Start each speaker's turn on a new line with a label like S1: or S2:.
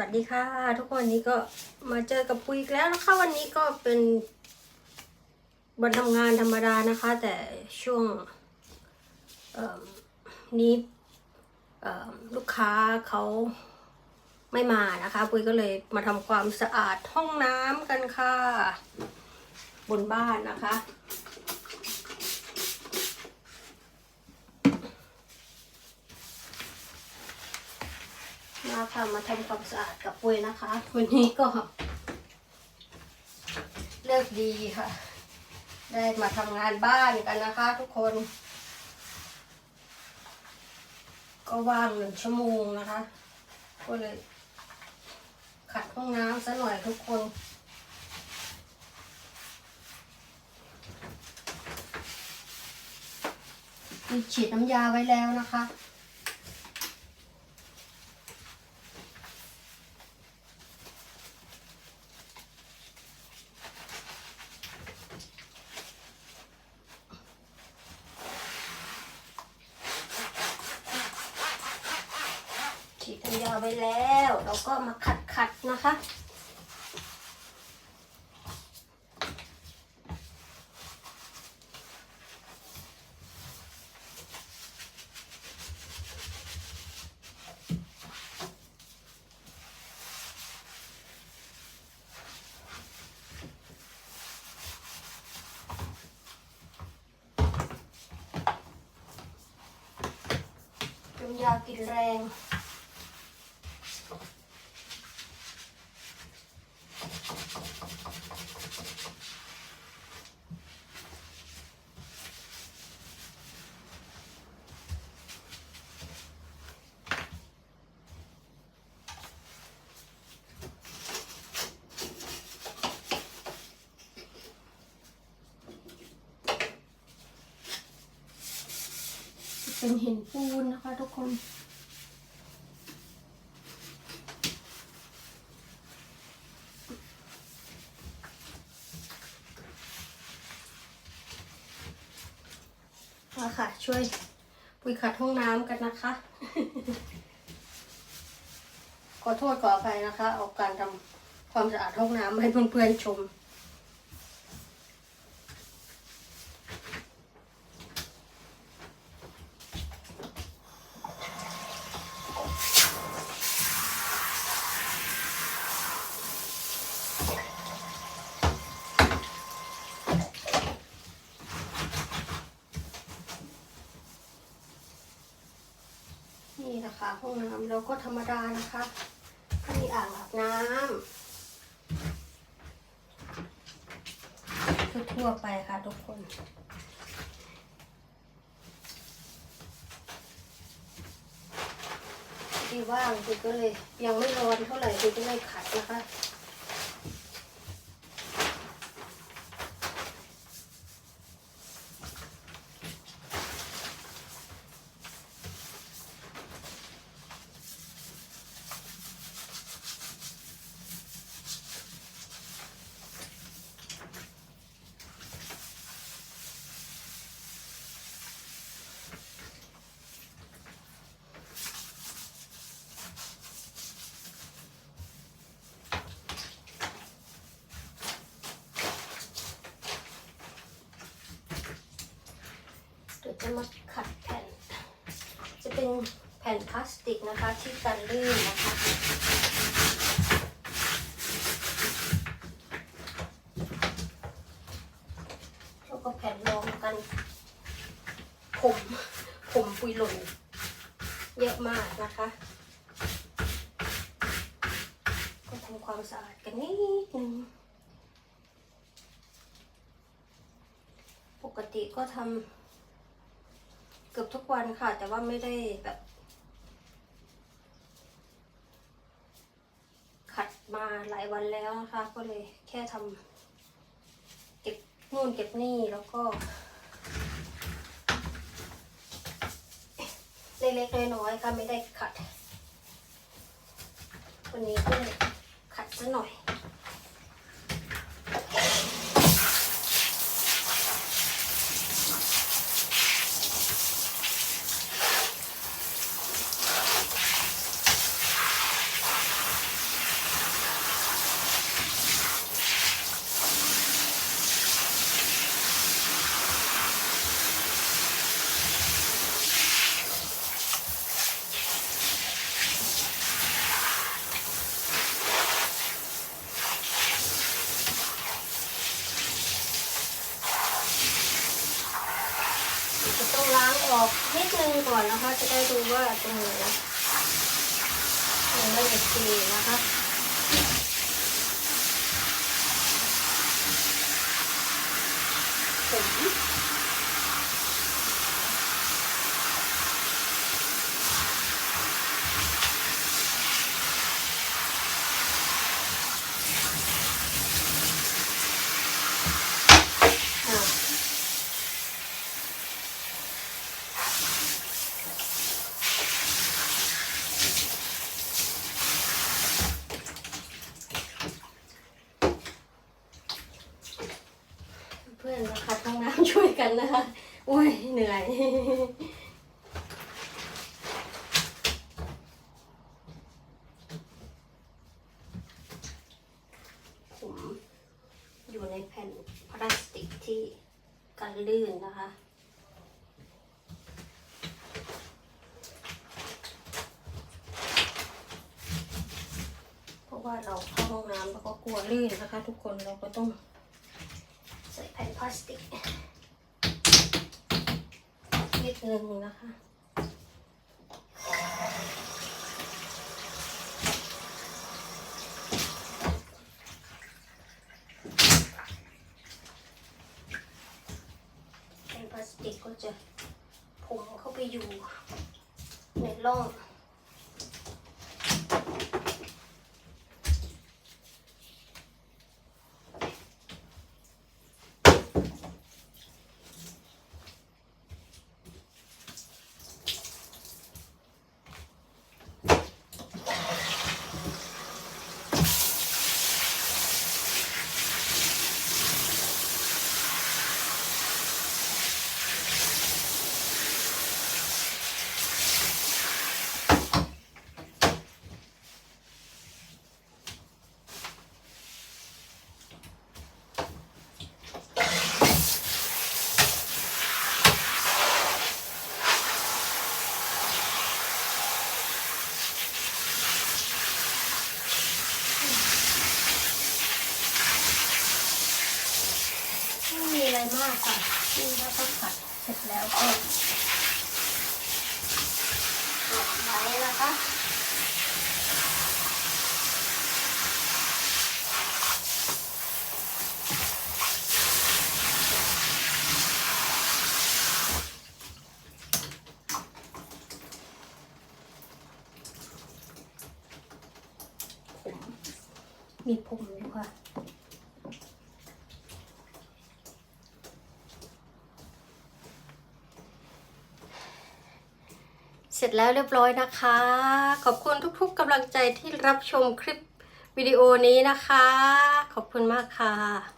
S1: วัสดีค่ะ ทุกคนนี้ก็มาเจอกับปุยอีกแล้วนะคะวันนี้ก็เป็นวันทำงานธรรมดานะคะ แต่ช่วงนี้ลูกค้าเขาไม่มานะคะ ปุยก็เลยมาทำความสะอาดห้องน้ำกันค่ะ บนบ้านนะคะ มาค่ะมาทำความสะอาดกับปุ้ยนะคะ วันนี้ก็ เลิกดีค่ะ ได้มาทำงานบ้านกันนะคะ ทุกคน ก็ว่างหนึ่งชั่วโมงนะคะ ก็เลย ขัดห้องน้ำซะหน่อยทุกคนฉีดน้ำยาไว้แล้วนะคะ ฉีดน้ำยา ไว้แล้ว เราก็มาขัดขัดๆนะคะ ยากินแรง เป็นหินปูนนะคะทุกคน มาค่ะ ช่วยปุยขัดห้องน้ำกันนะคะ ขอโทษขออภัยนะคะ เอาการทำความสะอาดห้องน้ำให้เพื่อนๆชม นี่นะคะห้องน้ำเราก็ธรรมดานะคะก็มีอ่างอาบน้ำทั่วไปค่ะทุกคนที่ว่างคือก็เลยยังไม่ร้อนเท่าไหร่คือก็เลยขัดนะคะ จะมาขัดแผ่น จะเป็นแผ่นพลาสติกนะคะที่กันลื่นนะคะแล้วก็แผ่นรองกันผมผมปุยหล่นเยอะมากนะคะ ก็ทำความสะอาดกันนิดนึงปกติก็ทำ กือบทุกวันค่ะ แต่ว่าไม่ได้แบบ ขัดมาหลายวันแล้วนะคะ ก็เลยแค่ทำเก็บนู่นเก็บนี่แล้วก็ เล็กๆน้อยๆค่ะไม่ได้ขัด วันนี้ก็ขัดซะหน่อย น ออกนิดนึงก่อนนะคะ จะได้ดูว่าตรงไหนนะตรงไม่โอเคนะคะ ผมอะ เพื่อนมาคัดห้องน้ำช่วย กันนะคะโอ้ยเหนื่อย ผมอยู่ในแผ่นพลาสติกที่กันลื่นนะคะเพราะว่าเราเข้าห้องน้ำแล้วก็กลัวลื่นนะคะ ทุกคนเราก็ต้องใส่แผ่นพลาสติก นิดนึงนะคะเป็นพลาสติกก็จะผมเข้าไปอยู่ในร่อง ไมากค่ะนี่แล้วก็ผัดเสร็จแล้วก็กดไว้นะคะมมีผมอยู่ค่ะ เสร็จแล้วเรียบร้อยนะคะ ขอบคุณทุกๆกำลังใจที่รับชมคลิปวิดีโอนี้นะคะ ขอบคุณมากค่ะ